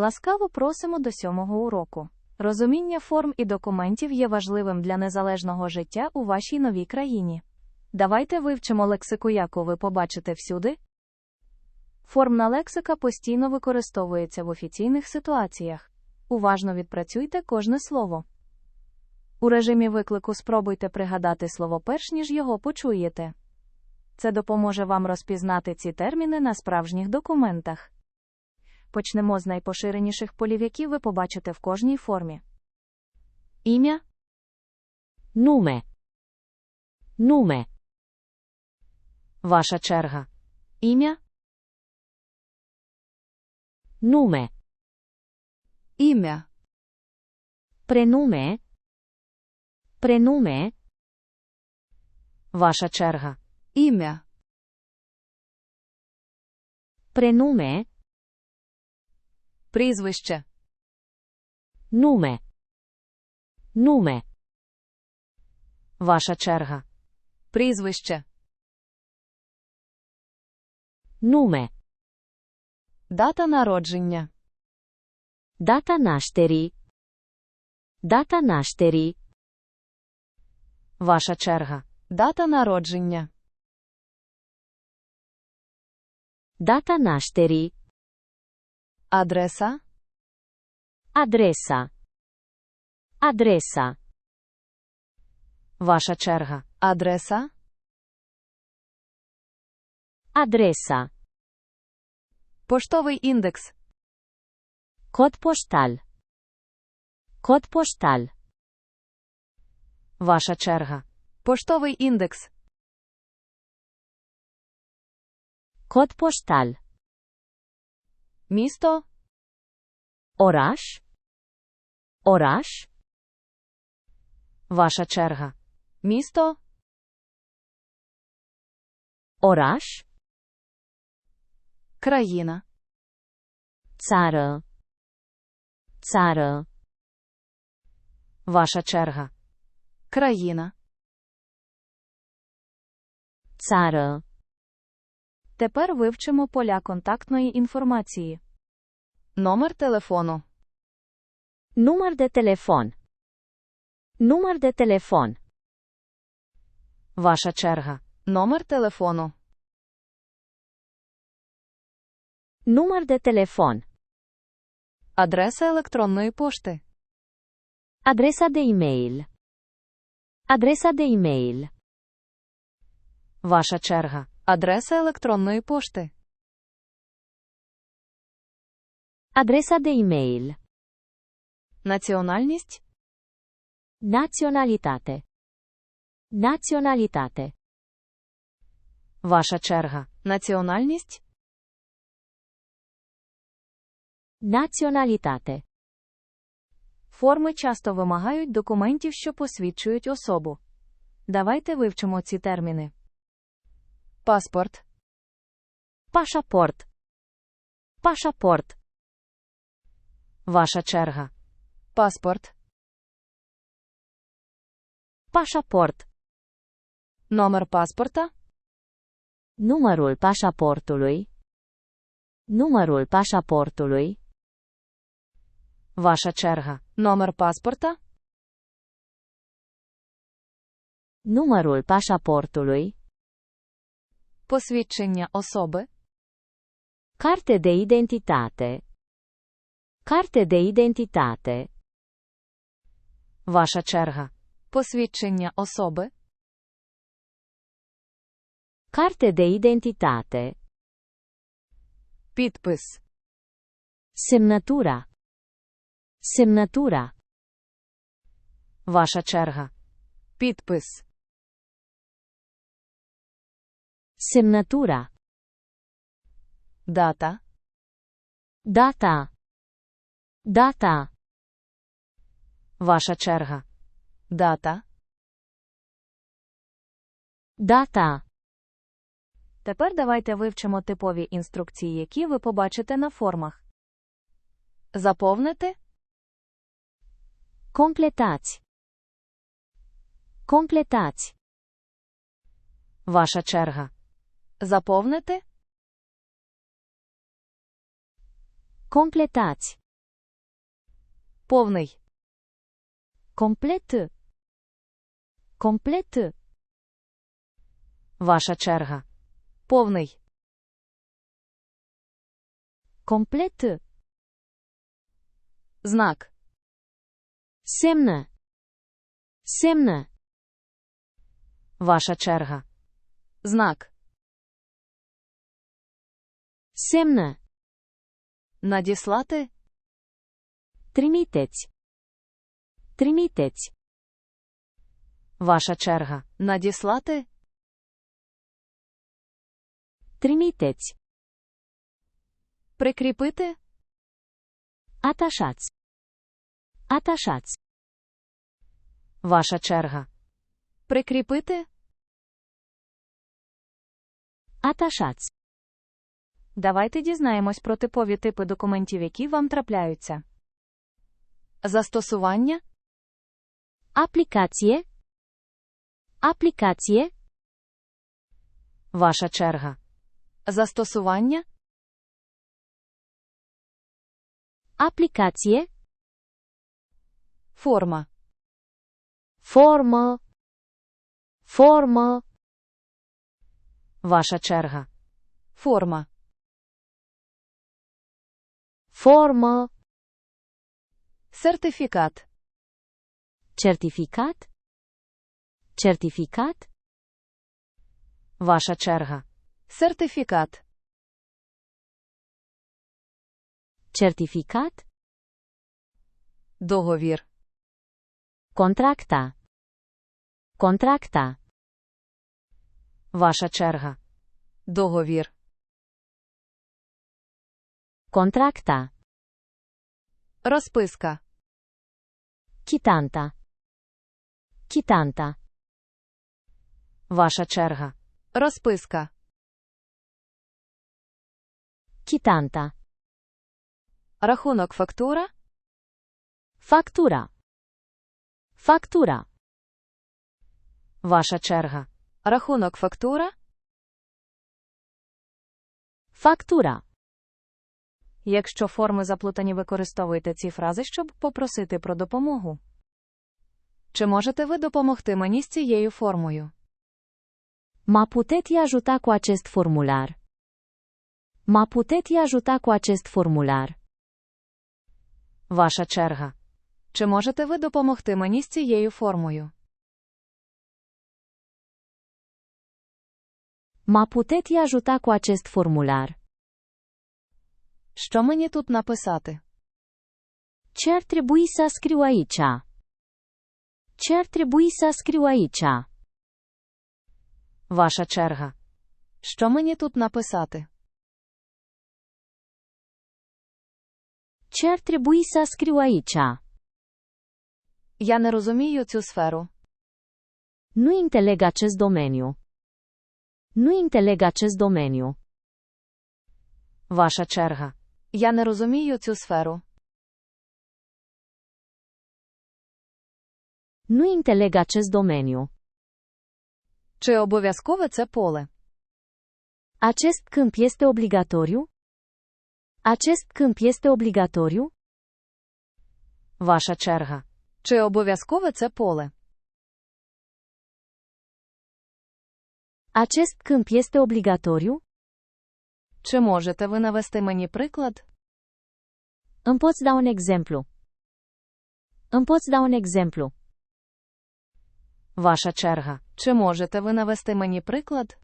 Ласкаво просимо до сьомого уроку. Розуміння форм і документів є важливим для незалежного життя у вашій новій країні. Давайте вивчимо лексику, яку ви побачите всюди. Формна лексика постійно використовується в офіційних ситуаціях. Уважно відпрацюйте кожне слово. У режимі виклику спробуйте пригадати слово перш ніж його почуєте. Це допоможе вам розпізнати ці терміни на справжніх документах. Почнемо з найпоширеніших полів, які ви побачите в кожній формі. Ім'я, Nume. Nume. ваша черга. Ім'я, Nume. Ім'я. Prenume. Prenume. ваша черга. Ім'я. Prenume. Прізвище, Nume. Nume. ваша черга. Прізвище, Nume. дата народження, Data nașterii. Data nașterii. ваша черга. Дата народження, Data nașterii. Адреса, Adresa. Adresa. ваша черга. Адреса, Adresa. поштовий індекс, Cod poștal. Cod poștal. ваша черга. Поштовий індекс, Cod poștal. Місто, Oraș. Oraș. ваша черга. Місто, Oraș. країна, Țară. Țară. ваша черга. Країна. Țară. Тепер вивчимо поля контактної інформації. Номер телефону, Număr de telefon. Număr de telefon. ваша черга. Номер телефону, Număr de telefon. адреса електронної пошти, Adresa de e-mail. Adresa de e-mail. ваша черга. Адреса електронної пошти, Adresa de e-mail. національність, Naționalitate. Naționalitate. ваша черга. Національність, Naționalitate. форми часто вимагають документів, що посвідчують особу. Давайте вивчимо ці терміни. Паспорт, Pașaport. Pașaport. ваша черга. Паспорт, Pașaport. номер паспорта, Numărul pașaportului. Numărul pașaportului. ваша черга. Номер паспорта, Numărul pașaportului. Посвідчення особи, Carte de identitate. Carte de identitate. ваша черга. Посвідчення особи, Carte de identitate. підпис, Semnătura. Semnătura. ваша черга. Підпис, Semnătura. дата, Data. Data. ваша черга. Дата. Data. Тепер давайте вивчимо типові інструкції, які ви побачите на формах. Заповнити, Completați. Completați. ваша черга. Заповнити, Completați. Повний. Complet. Complet. Ваша черга. Повний. Complet. Знак. Semnă. Semnă. Ваша черга. Знак. Semnă. Надіслати. Trimiteți. Trimiteți. Ваша черга. Надіслати. Trimiteți. Прикріпити. Atașați. Atașați. Ваша черга. Прикріпити. Atașați. Давайте дізнаємось про типові типи документів, які вам трапляються. Застосування. Aplicație. Aplicație. Ваша черга. Застосування. Aplicație. Форма. Formă. Formă. Ваша черга. Форма. Formă. Сертифікат. Certificat. Certificat. Ваша черга. Сертифікат. Certificat. Договір. Contracta. Contracta. Ваша черга. Договір. Contracta. Розписка. Chitanta. Chitanta. Ваша черга. Розписка. Chitanta. Рахунок фактура. Factura. Factura. Ваша черга. Рахунок фактура. Factura. Якщо форми заплутані, використовуйте ці фрази, щоб попросити про допомогу. Чи можете ви допомогти мені з цією формою? Mă puteți ajuta cu acest formular? Mă puteți ajuta cu acest formular? Ваша черга. Чи можете ви допомогти мені з цією формою? Mă puteți ajuta cu acest formular? Що мені тут написати? Ce ar trebui să scriu aici? Ce ar trebui să scriu aici? Ваша черга. Що мені тут написати? Ce ar trebui să scriu aici? Я не розумію цю сферу. Nu înțeleg acest domeniu. Nu înțeleg acest domeniu. Ваша черга. Я не розумію цю сферу. Nu înțeleg acest domeniu. Чи обов'язкове це поле? Acest câmp este obligatoriu? Acest câmp este obligatoriu? Ваша черга. Чи обов'язкове це поле? Acest câmp este obligatoriu? Чи можете ви навести мені приклад? Îmi poți da un exemplu. Îmi poți da un exemplu. Ваша черга. Чи можете ви навести мені приклад?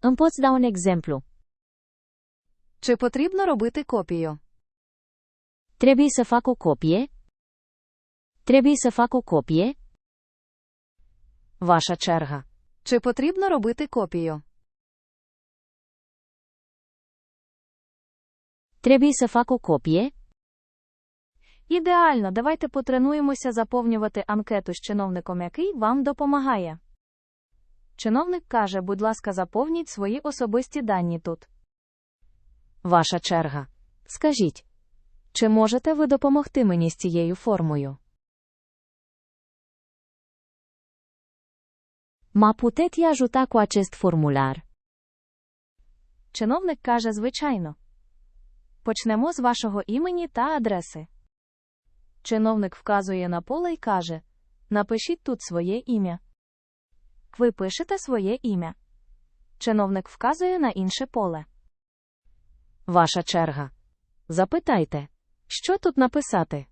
Îmi poți da un exemplu. Чи потрібно робити копію? Trebuie să fac o copie? Trebuie să fac o copie? Ваша черга. Чи потрібно робити копію? Trebuie să fac o copie? Ідеально, давайте потренуємося заповнювати анкету з чиновником, який вам допомагає. Чиновник каже, будь ласка, заповніть свої особисті дані тут. Ваша черга. Скажіть, чи можете ви допомогти мені з цією формою? Mă puteți ajuta cu acest formular? Чиновник каже, звичайно. Почнемо з вашого імені та адреси. Чиновник вказує на поле і каже: Напишіть тут своє ім'я. Ви пишете своє ім'я. Чиновник вказує на інше поле. Ваша черга. Запитайте, що тут написати?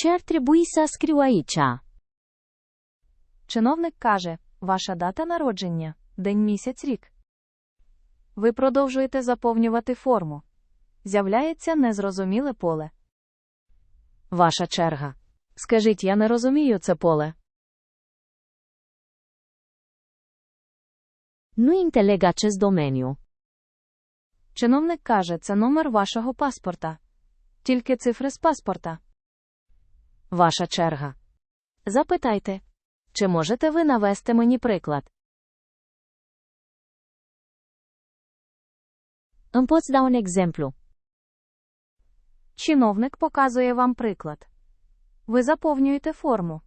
Ce ar trebui să scriu aici? Чиновник каже: Ваша дата народження, день місяць рік. Ви продовжуєте заповнювати форму. З'являється незрозуміле поле. Ваша черга. Скажіть, я не розумію це поле. Nu înțeleg acest domeniu. Чиновник каже, це номер вашого паспорта. Тільки цифри з паспорта. Ваша черга. Запитайте, чи можете ви навести мені приклад? Îmi poți da un exemplu? Чиновник показує вам приклад. Ви заповнюєте форму.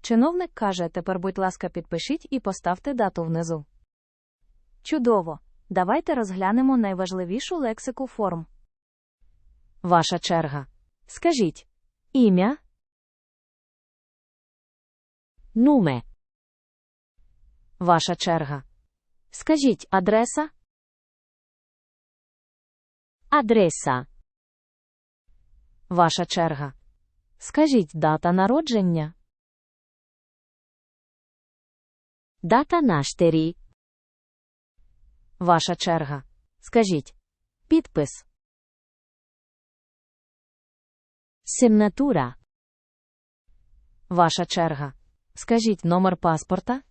Чиновник каже, тепер, будь ласка, підпишіть і поставте дату внизу. Чудово! Давайте розглянемо найважливішу лексику форм. Ваша черга. Скажіть. Ім'я. Нуме. Ваша черга. Скажіть адреса. Адреса. Ваша черга. Скажіть дата народження. Дата наштері. Ваша черга. Скажіть. Підпис. Семнатура. Ваша черга. Скажіть номер паспорта.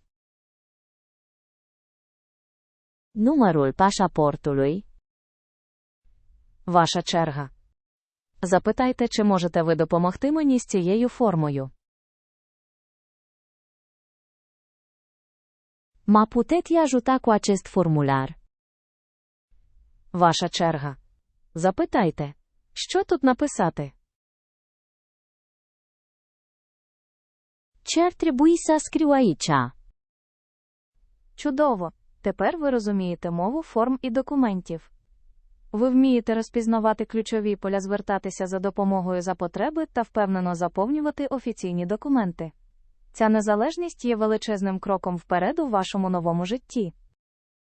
Numărul pașaportului. Ваша черга. Запитайте, чи можете ви допомогти мені з цією формою. Mă puteți ajuta cu acest formular? Ваша черга. Запитайте, що тут написати? Ce ar trebui să scriu aici? Чудово! Тепер ви розумієте мову форм і документів. Ви вмієте розпізнавати ключові поля, звертатися за допомогою за потреби та впевнено заповнювати офіційні документи. Ця незалежність є величезним кроком вперед у вашому новому житті.